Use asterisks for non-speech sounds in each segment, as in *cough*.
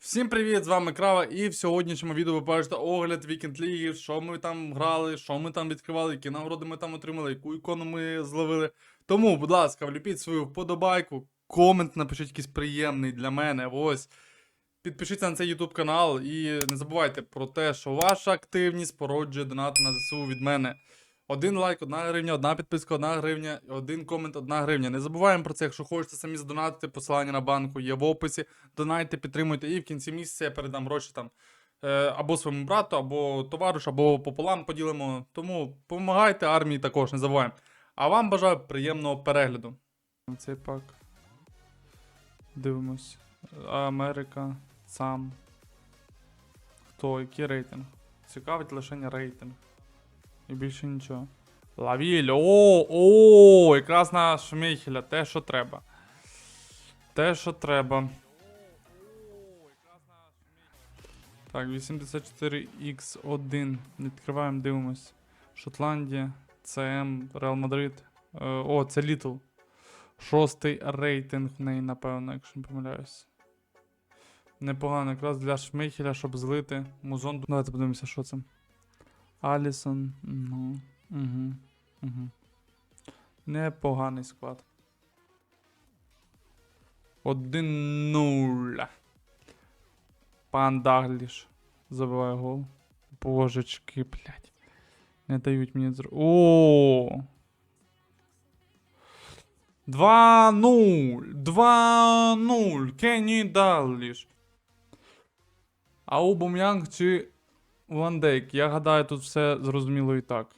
Всім привіт, з вами Крава, і в сьогоднішньому відео ви бачите огляд Вікенд Ліги, що ми там грали, що ми там відкривали, які нагороди ми там отримали, яку ікону ми зловили. Тому, будь ласка, влюпіть свою вподобайку, комент напишіть якийсь приємний для мене. Ось. Підпишіться на цей YouTube канал і не забувайте про те, що ваша активність породжує донати на ЗСУ від мене. Один лайк, одна гривня, одна підписка, одна гривня, один комент, одна гривня. Не забуваємо про це, якщо хочете самі задонатити, посилання на банку є в описі. Донайте, підтримуйте, і в кінці місяця я передам гроші там е, або своєму брату, або товаришу, або пополам поділимо. Тому допомагайте армії також, не забуваємо. А вам бажаю приємного перегляду. Цей пак. Дивимось. Америка, сам. Хто, який рейтинг? Цікавить лише рейтинг. І більше нічого. Лавіль. О, о, якраз на Шмейхеля. Те, що треба. Те, що треба. Так, 84X1. Відкриваємо, дивимось. Шотландія, ЦМ, Реал Мадрид. Е, О, це Літл. Шостий рейтинг в неї, напевно, якщо не помиляюсь. Непогано, якраз для Шмейхеля, щоб злити музон. Давайте подивимося, що це. Алісон. Ну. Угу. Угу. Непоганий склад. 1-0. Пан Дагліш. Забиває гол. Божечки, блядь. Не дають мені зр... О! 2-0. 2-0. Кенні Далліш. Аубам'янг чи Ван Дейк. Я гадаю, тут все зрозуміло і так.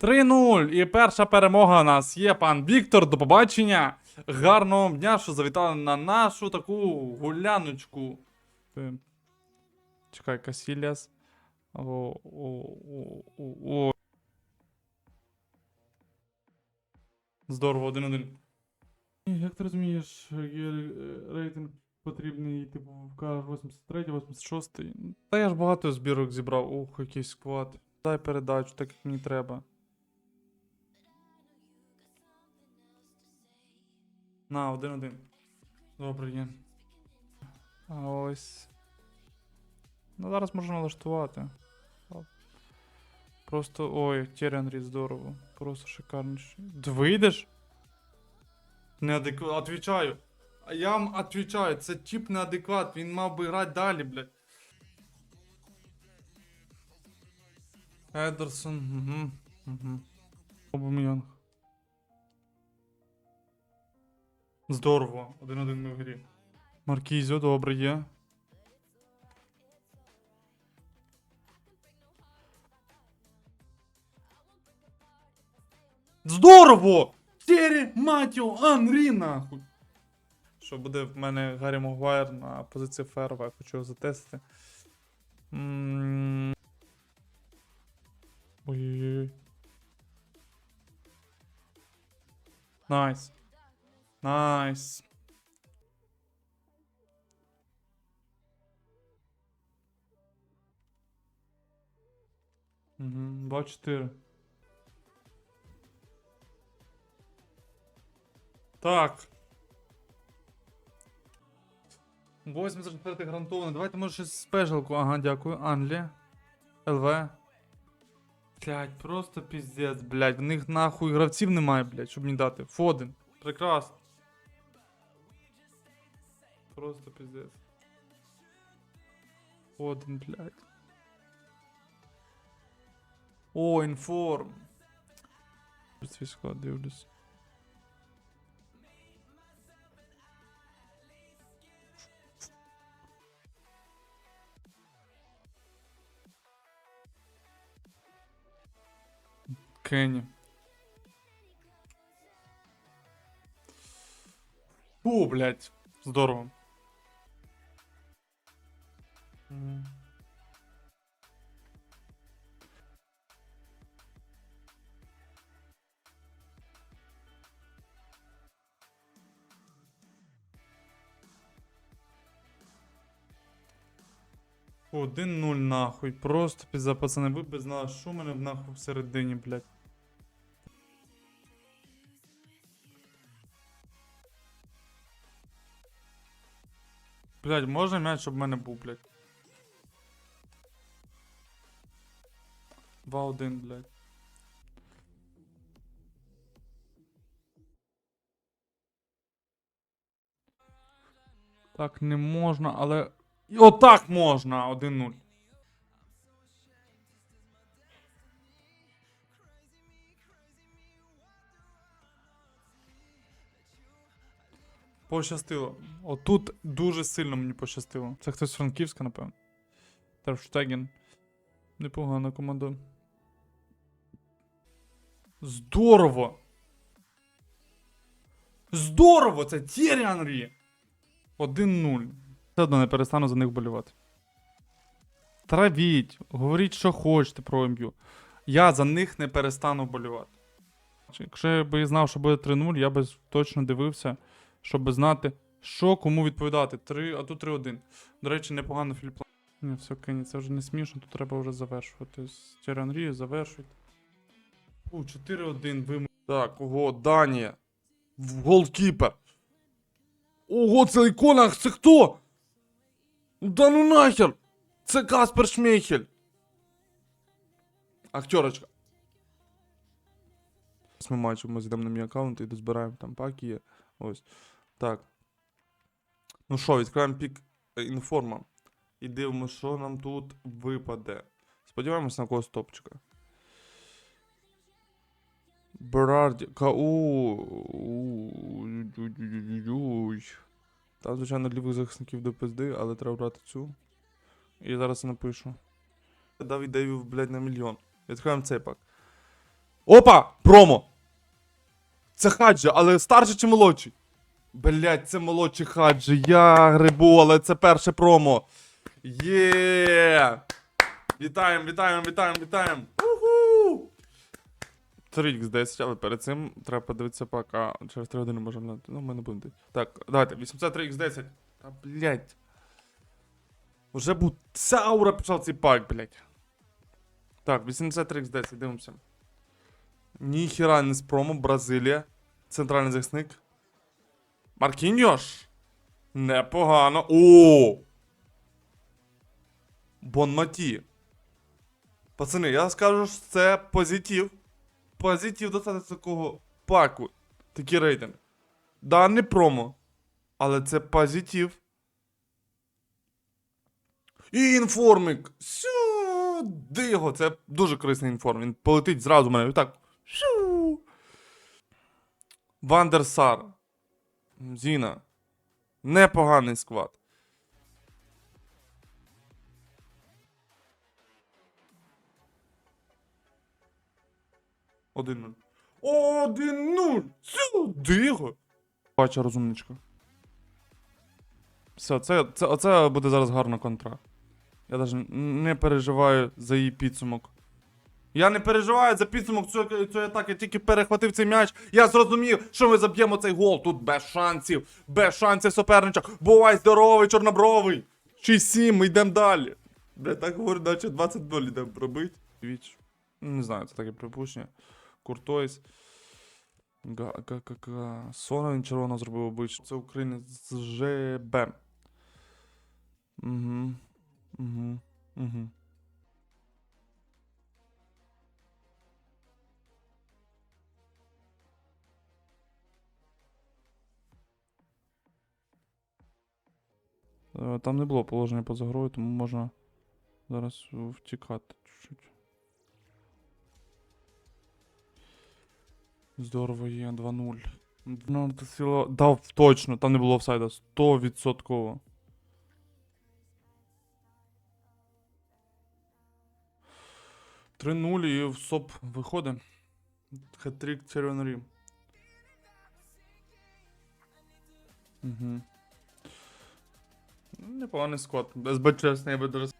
3-0. І перша перемога у нас є пан Віктор. До побачення. Гарного дня, що завітали на нашу таку гуляночку. Чекай, Касіліас. О, о, о, о. Здорово, один-один. Як ти розумієш, є рейтинг потрібний, типу, в 83, 86. Та я ж багато збірок зібрав. Ух, який склад. Дай передачу, так як мені треба. На, один-один. Добре, є. А ось. Ну, зараз можна налаштувати. Просто. Ой, Тіріанрі, здорово. Просто шикарніше. Ти вийдеш? Неадекват. Отвічаю. А я вам отвічаю, це тип неадекват, він мав би грати далі, блядь. Едерсон, угу, угу. Обум'янг. Здорово, один-один ми в грі. Маркізьо, добре є. Здорово! Тері Матіо Анрі, нахуй! Що буде в мене Гаррі Магуайр на позиції ферва, я хочу його затестити. Ой-ой-ой. Найс. Найс. Угу, 2-4. Так. 84 гарантовано. Давайте може щось спешалку. Ага, дякую. Англія. ЛВ. Блять, просто піздець, блять. В них нахуй гравців немає, блять, щоб мені дати. Фоден. Прекрасно. Просто піздець. Фоден, блять. О, інформ. Свій склад дивлюсь. Кенні. Фу, блядь. Здорово. Фу, 1-0 нахуй. Просто пізда, пацани, ви без нас. Що в мене нахуй всередині, блядь? Блядь, можна м'яч, щоб в мене був, блять. 2-1, блять. Так не можна, але. Отак можна! 1-0. Пощастило. Отут дуже сильно мені пощастило. Це хтось з Франківська, напевно. Терштеген. Непогана команда. Здорово! Здорово! Це Тєрі Анрі! 1-0. Все одно не перестану за них болювати. Травіть, говоріть, що хочете про МЮ. Я за них не перестану болювати. Якщо я би знав, що буде 3-0, я би точно дивився, щоб знати, що кому відповідати. 3, а тут 3-1. До речі, непогано Філіп. Лам- Ні, все, Кені, це вже не смішно, тут треба вже завершувати. З Тіранрію завершуйте. У, 4-1 вим... Так, ого, Данія. Голкіпер. Ого, це ікона, це хто? Да ну нахер! Це Каспер Шмейхель. Актерочка. Ми матчі, ми зайдемо на мій аккаунт і дозбираємо там паки. Ось. Так. Ну що, відкриваємо пік е, інформа. І дивимося, що нам тут випаде. Сподіваємось на когось топчика. Берарді. Кау. Там, звичайно, лівих захисників до пизди, але треба брати цю. І зараз напишу. Дав ідею, блядь, на мільйон. Відкриваємо цей пак. Опа! Промо! Це хаджа, але старший чи молодший? Блять, це молодший хаджі. Я грибу, але це перше промо. Є! Вітаємо, вітаємо, вітаємо, вітаємо! Уху! 3х10, але перед цим треба подивитися пак. А, через 3 години можемо глянути. Ну, ми не будемо. Так, давайте, 83х10. Та блять. Уже був. Ця аура пішов цей пак, блять. Так, 83х10, дивимося. Ніхіра не з промо, Бразилія. Центральний захисник. Маркіньош. Непогано. О! Бонматі. Пацани, я скажу, що це позитив. Позитив достати такого паку. Такий рейтинг. Да, не промо. Але це позитив. І інформик. Сюди його. Це дуже корисний інформ. Він полетить зразу мене. Так. Вандерсар. Зіна. Непоганий склад. Один нуль. Один нуль! Сюди його. Бача розумничка. Все, це, це, оце буде зараз гарна контра. Я навіть не переживаю за її підсумок. Я не переживаю за підсумок цієї цієї атаки, тільки перехватив цей м'яч. Я зрозумів, що ми заб'ємо цей гол. Тут без шансів, без шансів суперничок. Бувай здоровий, чорнобровий. 6-7, ми йдемо далі. Бля, так говорю, наче 20-0 йдемо пробити. Віч. Не знаю, це таке припущення. Куртойс. Га-га-га-га. Сона він червоно зробив обличчя. Це українець з ЖБ. Угу. Угу. Угу. Там не було положення поза грою, тому можна зараз втікати чуть-чуть. Здорово є 2-0. Ну, це сила... Дав точно, там не було офсайда. 100%. Три 0 і в СОП виходить. Хет-трик Червонорі. Угу. Непоганий склад. СБ чесний, я би даже.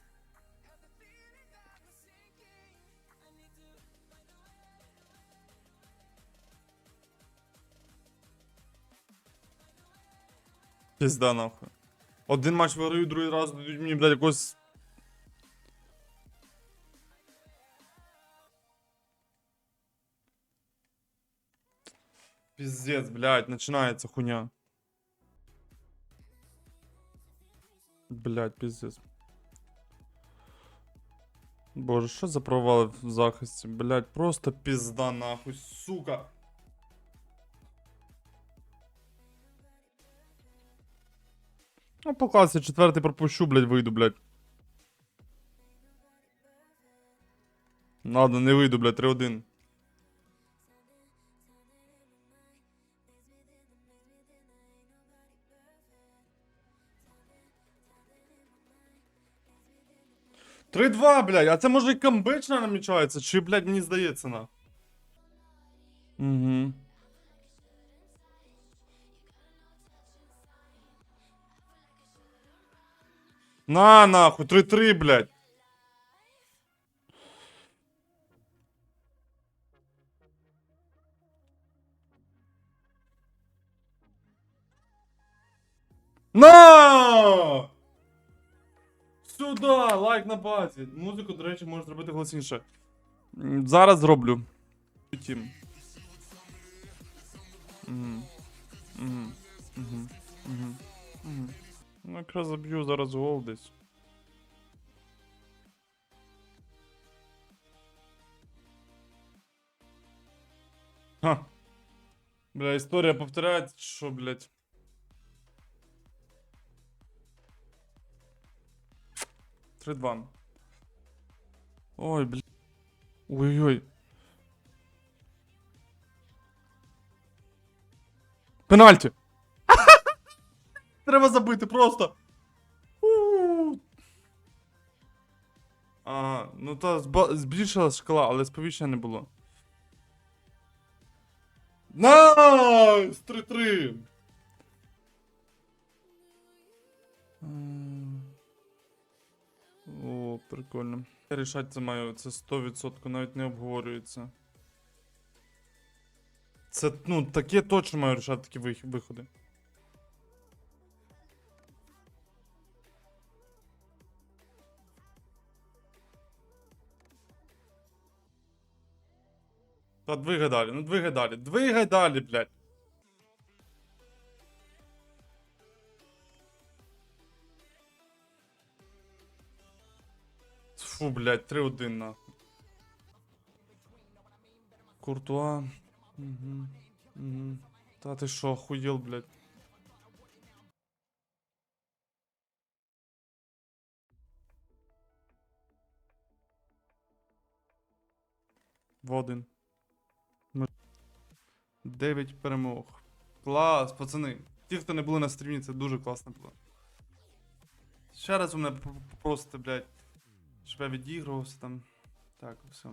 Пізда нахуй. Один матч виграю, другий раз дадуть мені, блядь, якось. Пиздец, блядь, начинается хуйня. Блять, пиздец. Боже, що за провали в захисті? Блять, просто пізда нахуй, сука. Ну, по класі четвертий пропущу, блять, вийду, блять. Ладно, не вийду, блять, 3-1. Три-два, блядь, а це може і камбечна намічається, чи, блядь, мені здається, на. Угу. На, нахуй, 3-3, блядь. На! Сюда, лайк на базі. Музику, до речі, можна зробити голосніше. Зараз зроблю. Тім. Мгм. Мгм. Мгм. Мгм. Ну, якраз заб'ю зараз гол десь. Ха. Бля, історія повторяється, що, блядь. Три два. Ой, блядь. Ой-ой-ой. Пенальті. *laughs* Треба забити просто. А, ну та збільшилась шкала, але сповіщення не було. Найс! 3-3! О, прикольно. Рішати це маю, це 100% навіть не обговорюється. Це, ну, таке точно маю рішати такі вих- виходи. Та двигай далі, ну двигай далі, двигай далі, блядь. Фу, блядь, 3-1 нахуй. Куртуа. Угу. Угу. Та ти що, охуєл, блядь. В один. 9 перемог. Клас, пацани. Ті, хто не були на стрімі, це дуже класно було. Ще раз у мене попросите, блядь, я відігрувався там. Так, все.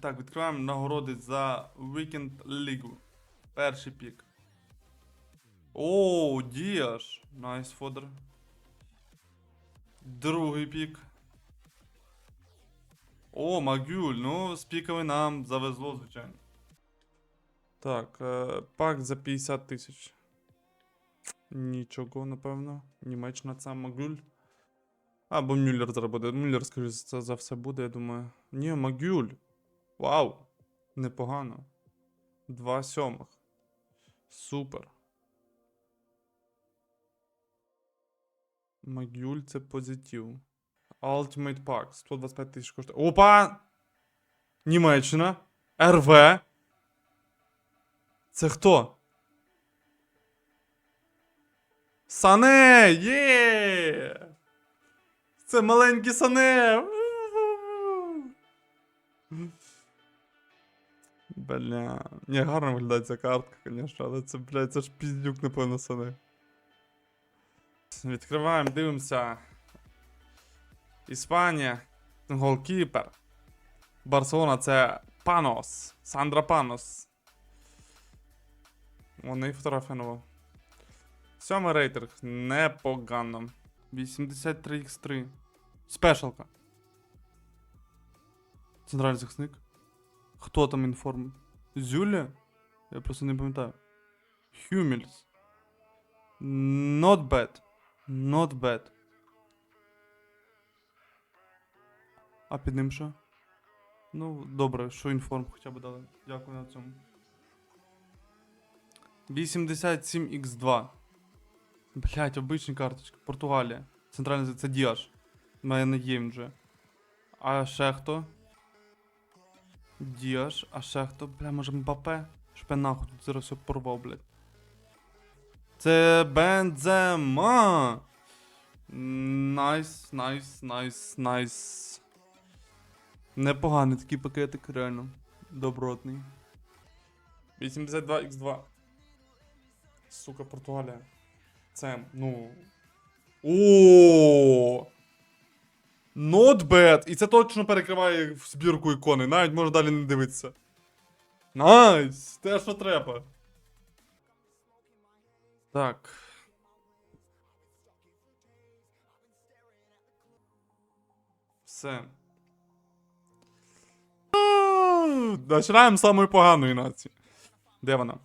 Так, відкриваємо нагороди за Weekend League. Перший пік. О, Діаш. Найс фодер. Другий пік. О, Магюль. Ну, з піками нам завезло, звичайно. Так, е, пак за 50 тисяч. Нічого, напевно. Німеччина це Магюль. Або Мюллер зараз буде. Мюллер, скажу, це за все буде, я думаю. Ні, Магюль. Вау! Непогано. Два сьомих. Супер. Магюль це позитив. Ultimate Pack. 125 тисяч коштує. Опа! Німеччина. РВ. Це хто? Сане! Є! Це маленький Сане! Бля. Ні, гарно виглядає ця картка, звісно, але це, блядь, це ж піздюк, напевно, Сане. Відкриваємо, дивимося. Іспанія. Голкіпер. Барселона це Панос. Сандра Панос. Вони і. Сьомий рейтинг. Непогано. 83x3. Спешалка. Центральний захисник. Хто там інформ? Зюля? Я просто не пам'ятаю. Хюмельс. Not bad. Not bad. А під ним що? Ну, добре, що інформ хоча б дали. Дякую на цьому. 87x2. Блять, обичні карточки. Португалія. Центральний це Діаш. У мене є він вже. А ще хто? Діаш, а ще хто? Бля, може Мбапе? Я нахуй тут зараз все порвав, блядь. Це Бензема! Найс, найс, найс, найс. Непоганий такий пакетик, реально. Добротний. 82x2. Сука, Португалія. Це, ну. О! Not bad! І це точно перекриває в збірку ікони. Навіть можна далі не дивитися. Найс! Те, що треба. Так. Все. А, Починаємо з самої поганої нації. Де вона?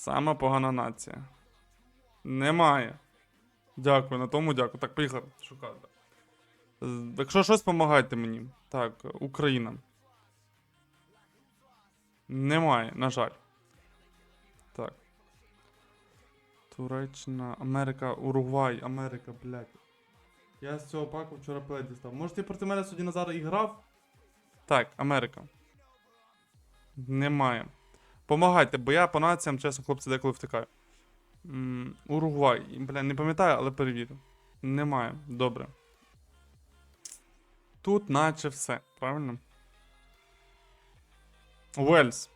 Сама погана нація. Немає. Дякую, на тому дякую. Так, поїхали шукати. Якщо щось, допомагайте мені. Так, Україна. Немає, на жаль. Так. Туреччина, Америка, Уругвай, Америка, блядь. Я з цього паку вчора плед дістав. Може ти проти мене сьогодні Назар і грав? Так, Америка. Немає. Помагайте, бо я по націям, чесно, хлопці, деколи втикаю. М, Уругвай. Бля, не пам'ятаю, але перевірю. Немає. Добре. Тут наче все, правильно? Уельс.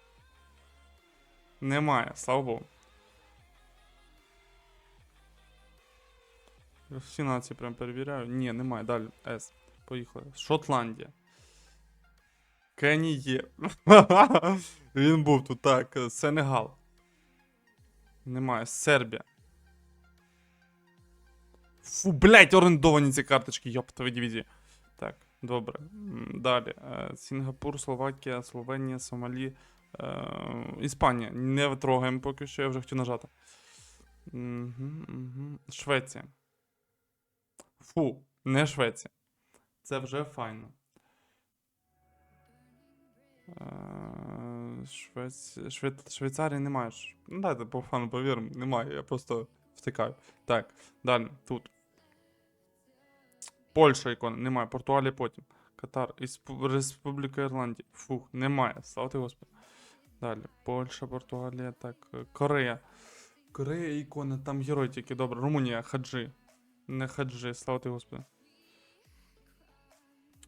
Немає, слава Богу. Всі нації прям перевіряю. Ні, немає. Далі. С. Поїхали. Шотландія. Кені є. *laughs* Він був тут, так. е, Сенегал. Немає. Сербія. Фу, блять, орендовані ці карточки, йоптові дивізії. Так, добре. Далі. Е, Сінгапур, Словакія, Словенія, Сомалі. Е, Іспанія. Не трогаємо поки що, я вже хотів нажати. Швеція. Фу, не Швеція. Це вже файно. Е, Швець... Швейцарії немає. Ну, дайте по фану повіримо, немає, я просто втикаю. Так, далі, тут. Польща ікона, немає. Португалія потім. Катар, Іспу- Республіка Ірландія. Фух, немає. Слава Господи. Далі. Польща, Португалія, так. е, Корея. Корея ікона, там герой тільки добре. Румунія, хаджи. Не хаджи, слава Господи.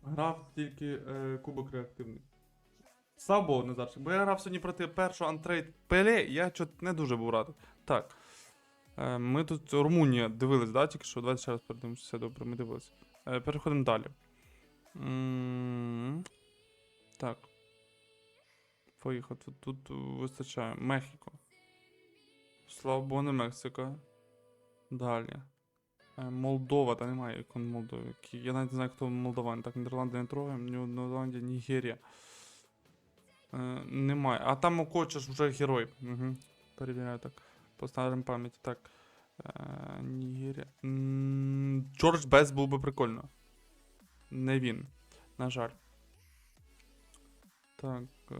Грав тільки е, кубок реактивний. Слава Богу, Назарчик. Бо я грав сьогодні проти першого антрейд Пеле, я чот не дуже був радий. Так. Е, ми тут Румунія дивились, да, тільки що? Давайте ще раз передивимося. Все добре, ми дивились. Е, переходимо далі. Так. Поїхав. Тут, вистачає. Мехіко. Слава Богу, не Мексика. Далі. Е, Молдова, та немає ікон Молдови. Я навіть не знаю, хто молдаван. Так, Нідерланди не трогаємо, Ні- Нідерландія, Нігерія. Е, немає. А там у коча вже герой. Угу. Перевіряю так. По старим пам'яті. Так. Е, Нігерія. Джордж Бес був би прикольно. Не він. На жаль. Так. Е,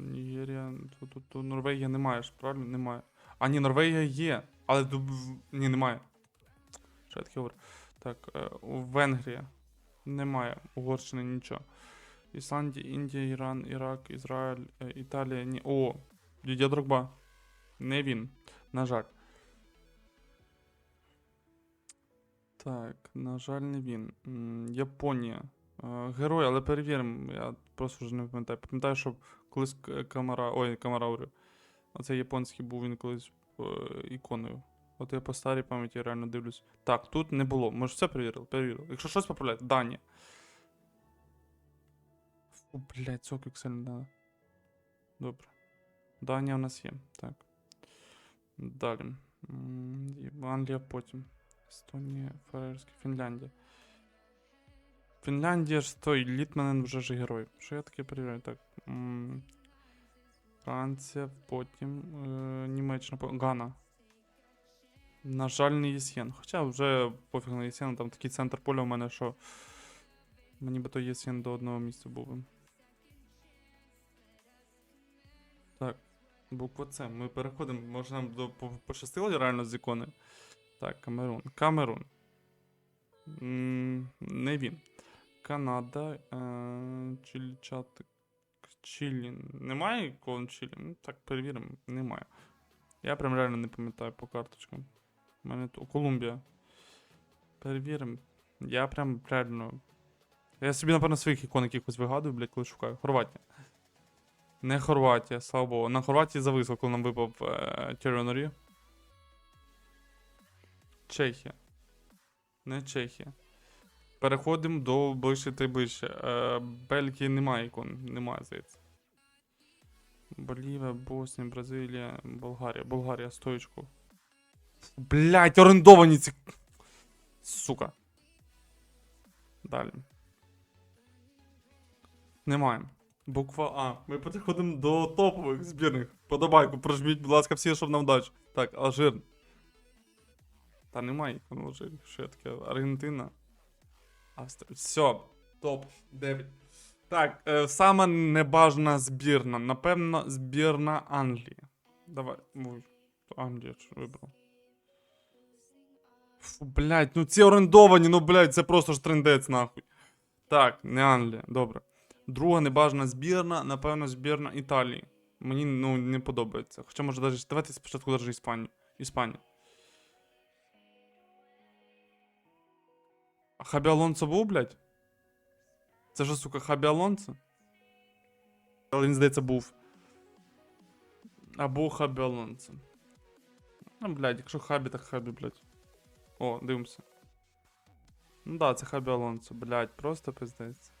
Нігерія. Тут, Норвегія немає ж, правильно? Немає. А, ні, Норвегія є. Але ні, немає. Так, е, Венгрія. Немає. Угорщини нічого. Ісландія, Індія, Іран, Ірак, Ізраїль, Італія. Ні. О, Дідя Дрогба. Не він. На жаль. Так, на жаль, не він. Японія. Е, Герой, але перевіримо. Я просто вже не пам'ятаю. Пам'ятаю, що колись Камара. Ой, Камараурю. Оцей японський був він колись е, іконою. От я по старій пам'яті реально дивлюсь. Так, тут не було. Ми ж все перевірили, перевірили. Якщо щось поправляти, Данія. Фу, блядь, Excel не надо. Добре. Данія у нас є. Так. Далі. Англія потім. Естонія, Фарерська, Фінляндія. Фінляндія ж той Літманен вже ж герой. Що я таке перевіряю? Так. Франція, потім. Е, Німеччина, Гана. На жаль, не Єсєн. Хоча вже пофіг на Єсєн, там такий центр поля у мене, що. Мені би той Єсєн до одного місця був. Так. Буква С. Ми переходимо, може нам до, по- пощастило реально з іконою. Так, Камерун. Камерун. М, Не він. Канада. Е, Чилі. Чилі. Немає ікон Чилі? Ну, так, перевіримо. Немає. Я прям реально не пам'ятаю по карточкам. У мене то Колумбія. Перевіримо. Я прям реально. Я собі, напевно, своїх ікон якихось вигадую, блядь, коли шукаю. Хорватія. Не Хорватія, слава Богу. На Хорватії зависло, коли нам випав е. Чехія. Не Чехія. Переходимо до ближче та ближче. Е, Бельгії немає ікон, немає, здається. Болівія, Боснія, Бразилія, Болгарія. Болгарія, стоечку. Блять, орендовані ці. Сука. Далі. Немає. Буква А. Ми переходимо до топових збірних. Подобайку, прожміть, будь ласка, всі, щоб нам вдачі. Так, Алжир. Та немає ікон в Алжирі. Що я таке? Аргентина. Австрія. Все. Топ. 9. Так, е, сама небажана збірна. Напевно, збірна Англії. Давай. Ой, Англія ж вибрав. Фу, блядь, ну ці орендовані, ну блядь, це просто ж трендець нахуй. Так, не Англія, добре. Друга небажана збірна, напевно, збірна Італії. Мені ну, не подобається. Хоча може навіть. Давайте спочатку навіть Іспанію. Іспанія. А Хабі Алонсо був, блядь? Це ж, сука, Хабі Алонсо? Але він, здається, був. Або Хабі Алонсо. Ну, блядь, якщо Хабі, так Хабі, блядь. О, дивимося. Ну да, це Хабі Алонсо, блядь, просто пиздець.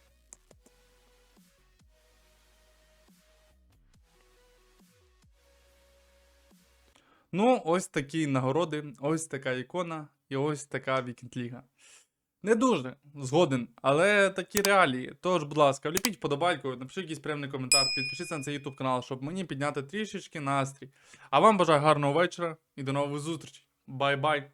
Ну, ось такі нагороди, ось така ікона і ось така вікінд-ліга. Не дуже згоден, але такі реалії. Тож, будь ласка, вліпіть подобайку, напишіть якийсь приємний коментар, підпишіться на цей YouTube канал, щоб мені підняти трішечки настрій. А вам бажаю гарного вечора і до нових зустрічей. Бай-бай!